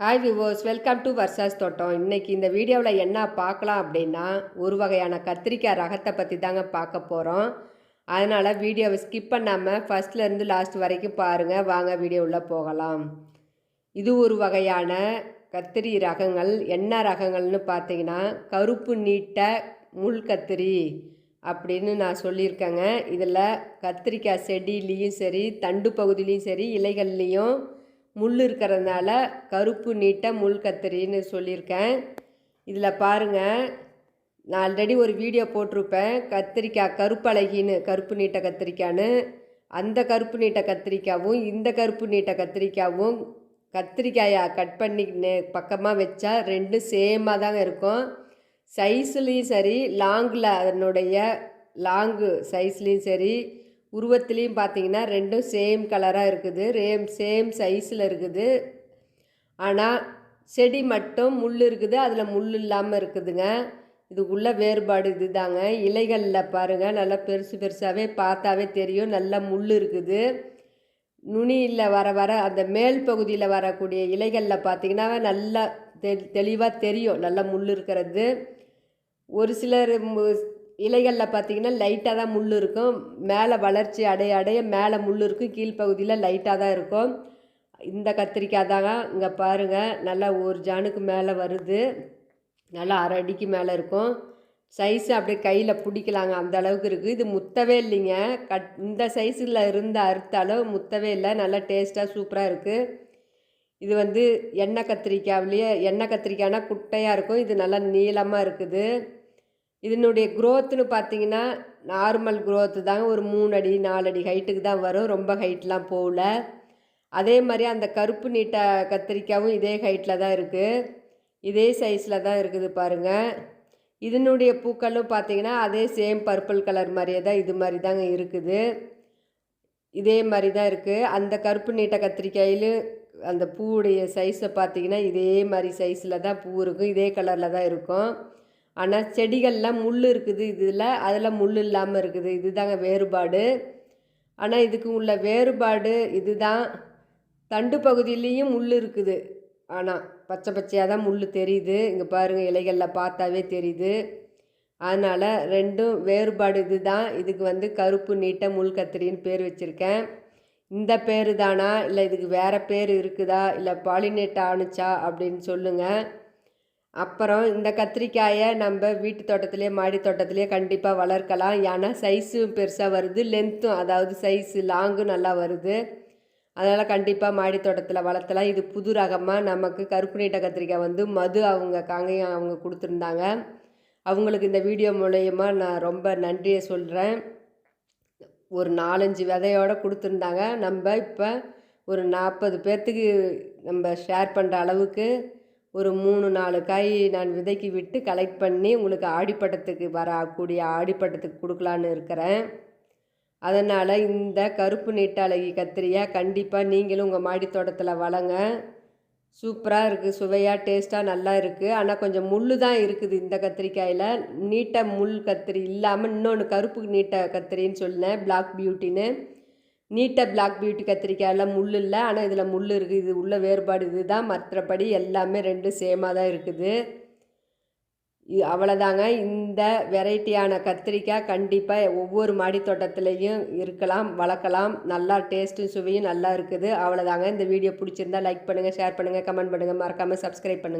Hi viewers welcome to Varsha's தோட்டம் இன்னைக்கு இந்த வீடியோவில் என்ன பார்க்கலாம் அப்படின்னா ஒரு வகையான கத்திரிக்காய் ரகத்தை பற்றி தாங்க பார்க்க போகிறோம் அதனால் வீடியோவை ஸ்கிப் பண்ணாமல் ஃபஸ்ட்லேருந்து லாஸ்ட் வரைக்கும் பாருங்கள் வாங்க வீடியோவில் போகலாம். இது ஒரு வகையான கத்திரி ரகங்கள். என்ன ரகங்கள்னு பார்த்தீங்கன்னா கருப்பு நீட்ட முள் கத்திரி அப்படின்னு நான் சொல்லியிருக்கேங்க. இதில் கத்திரிக்காய் செடியிலையும் சரி தண்டு பகுதியிலையும் சரி இலைகள்லேயும் முள் இருக்கிறதுனால கருப்பு நீட்ட முள் கத்திரின்னு சொல்லியிருக்கேன். இதில் பாருங்கள் நான் ஆல்ரெடி ஒரு வீடியோ போட்டிருப்பேன். கத்திரிக்காய் கருப்பழகின்னு கருப்பு நீட்ட கத்திரிக்காய்ன்னு. அந்த கருப்பு நீட்ட கத்திரிக்காவும் இந்த கருப்பு நீட்ட கத்திரிக்காவும் கத்திரிக்காயை கட் பண்ணி பக்கமாக வச்சா ரெண்டும் சேமாக தாங்க இருக்கும். சைஸ்லேயும் சரி லாங்கில் அதனுடைய லாங்கு சைஸ்லேயும் சரி உருவத்துலேயும் பார்த்தீங்கன்னா ரெண்டும் சேம் கலராக இருக்குது. ரேம் சேம் சைஸில் இருக்குது. ஆனால் செடி மட்டும் முள் இருக்குது. அதில் முள் இல்லாமல் இருக்குதுங்க. இதுக்குள்ள வேறுபாடு இது தாங்க இலைகளில் பாருங்கள் நல்லா பெருசு பெருசாகவே பார்த்தாவே தெரியும். நல்லா முள் இருக்குது. நுனியில் வர வர அந்த மேல் பகுதியில் வரக்கூடிய இலைகளில் பார்த்திங்கன்னா நல்லா தெ தெளிவாக தெரியும். நல்லா முள் இருக்கிறது. ஒரு சிலர் இலைகளில் பார்த்தீங்கன்னா லைட்டாக தான் முள் இருக்கும். மேலே வளர்ச்சி அடைய அடைய மேலே முள் இருக்கும். கீழ்ப்பகுதியில் லைட்டாக தான் இருக்கும். இந்த கத்திரிக்காய் தாங்க இங்கே பாருங்கள் நல்லா ஒரு ஜானுக்கு மேலே வருது. நல்லா அரை அடிக்கு மேலே இருக்கும். சைஸு அப்படியே கையில் பிடிக்கலாங்க. அந்த அளவுக்கு இருக்குது இது முத்தவே இல்லைங்க. கட் இந்த சைஸில் இருந்த அறுத்தாலும் முத்தவே இல்லை. நல்லா டேஸ்ட்டாக சூப்பராக இருக்குது இது வந்து எண்ணெய் கத்திரிக்காய்லேயே எண்ணெய் கத்திரிக்காய்னா குட்டையாக இருக்கும். இது நல்லா நீளமாக இருக்குது. இதனுடைய க்ரோத்துன்னு பார்த்தீங்கன்னா நார்மல் க்ரோத்து தாங்க. ஒரு மூணு அடி நாலு அடி ஹைட்டுக்கு தான் வரும். ரொம்ப ஹைட்லாம் போகல. அதே மாதிரி அந்த கருப்பு நீட்ட கத்திரிக்காயும் இதே ஹைட்டில் தான் இருக்குது இதே சைஸில் தான் இருக்குது பாருங்கள் இதனுடைய பூக்களும் பார்த்திங்கன்னா அதே சேம் பர்பிள் கலர் மாதிரியே தான் இது மாதிரி தாங்க இருக்குது. இதே மாதிரி தான் இருக்குது அந்த கருப்பு நீட்ட கத்திரிக்காயிலும் அந்த பூவுடைய சைஸை பார்த்தீங்கன்னா இதே மாதிரி சைஸில் தான் பூ இருக்கும். இதே கலரில் தான் இருக்கும். ஆனால் செடிகள்லாம் முள் இருக்குது இதில். அதில் முள் இல்லாமல் இருக்குது. இது தாங்க வேறுபாடு. ஆனால் இதுக்கு உள்ள வேறுபாடு இதுதான். தண்டு பகுதியிலையும் முள் இருக்குது. ஆனால் பச்சை பச்சையாக தான் முள் தெரியுது. இங்கே பாருங்கள் இலைகளில் பார்த்தாவே தெரியுது. அதனால் ரெண்டும் வேறுபாடு இது தான் இதுக்கு வந்து கருப்பு நீட்ட முள் கத்திரின்னு பேர் வச்சுருக்கேன். இந்த பேர் தானா இல்லை இதுக்கு வேறு பேர் இருக்குதா? இல்லை பாலினேட் ஆணுச்சா? அப்படின்னு சொல்லுங்கள் அப்புறம் இந்த கத்திரிக்காயை நம்ம வீட்டு தோட்டத்திலே மாடி தோட்டத்திலே கண்டிப்பாக வளர்க்கலாம். ஏன்னா சைஸும் பெருசாக வருது லென்த்தும் அதாவது சைஸு லாங்கும் நல்லா வருது. அதனால் கண்டிப்பாக மாடி தோட்டத்தில் வளர்த்தலாம். இது புது ரகமாக நமக்கு கருப்பு நீட்ட கத்திரிக்காய் வந்து மது அவங்க காங்கையும் அவங்க கொடுத்துருந்தாங்க. அவங்களுக்கு இந்த வீடியோ மூலயமா நான் ரொம்ப நன்றியை சொல்கிறேன் ஒரு நாலஞ்சு விதையோடு கொடுத்துருந்தாங்க. நம்ம இப்போ ஒரு நாற்பது பேர்த்துக்கு நம்ம ஷேர் பண்ணுற அளவுக்கு ஒரு மூணு நாலு காய் நான் விதைக்கு விட்டு கலெக்ட் பண்ணி உங்களுக்கு ஆடிப்பட்டத்துக்கு வரக்கூடிய ஆடிப்பட்டத்துக்கு கொடுக்கலான்னு இருக்கிறேன். அதனால் இந்த கருப்பு நீட்டாளகி கத்திரியாக கண்டிப்பாக நீங்களும் உங்கள் மாடி தோட்டத்தில் வளங்க. சூப்பராக இருக்குது சுவையாக டேஸ்ட்டாக நல்லா இருக்குது ஆனால் கொஞ்சம் முள் தான் இருக்குது இந்த கத்திரிக்காயில். நீட்ட முள் கத்திரி இல்லாமல் இன்னொன்று கருப்பு நீட்ட கத்திரின்னு சொன்னேன் பிளாக் பியூட்டின்னு நீட்டை பிளாக் பியூட்டி கத்திரிக்காயில் முள் இல்லை. ஆனால் இதில் முள் இருக்குது இது உள்ள வேறுபாடு இது தான் மற்றபடி எல்லாமே ரெண்டு சேமாக தான் இருக்குது. அவ்வளோதாங்க இந்த வெரைட்டியான கத்திரிக்காய் கண்டிப்பாக ஒவ்வொரு மாடி தோட்டத்துலேயும் இருக்கலாம் வளர்க்கலாம். நல்லா டேஸ்ட்டும் சுவையும் நல்லா இருக்குது. அவ்வளோதாங்க இந்த வீடியோ பிடிச்சிருந்தா லைக் பண்ணுங்கள் ஷேர் பண்ணுங்கள் கமெண்ட் பண்ணுங்கள் மறக்காமல் சப்ஸ்கிரைப் பண்ணுங்கள்